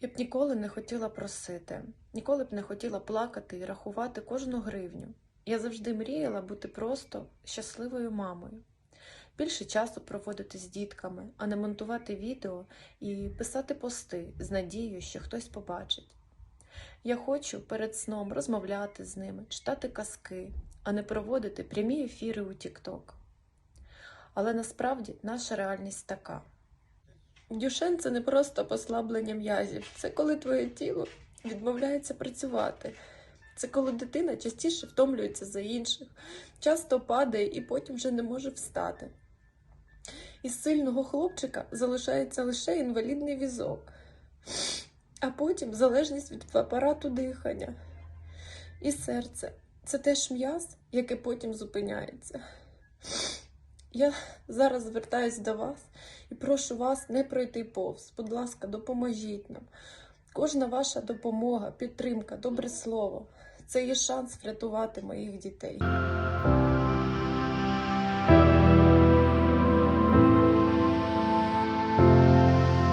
Я б ніколи не хотіла просити, ніколи б не хотіла плакати і рахувати кожну гривню. Я завжди мріяла бути просто щасливою мамою, більше часу проводити з дітками, а не монтувати відео і писати пости з надією, що хтось побачить. Я хочу перед сном розмовляти з ними, читати казки, а не проводити прямі ефіри у TikTok. Але насправді наша реальність така. Дюшен це не просто послаблення м'язів, це коли твоє тіло відмовляється працювати. Це коли дитина частіше втомлюється за інших, часто падає і потім вже не може встати. Із сильного хлопчика залишається лише інвалідний візок, а потім залежність від апарату дихання. І серце це теж м'яз, яке потім зупиняється. Я зараз звертаюсь до вас і прошу вас не пройти повз. Будь ласка, допоможіть нам. Кожна ваша допомога, підтримка, добре слово це є шанс врятувати моїх дітей.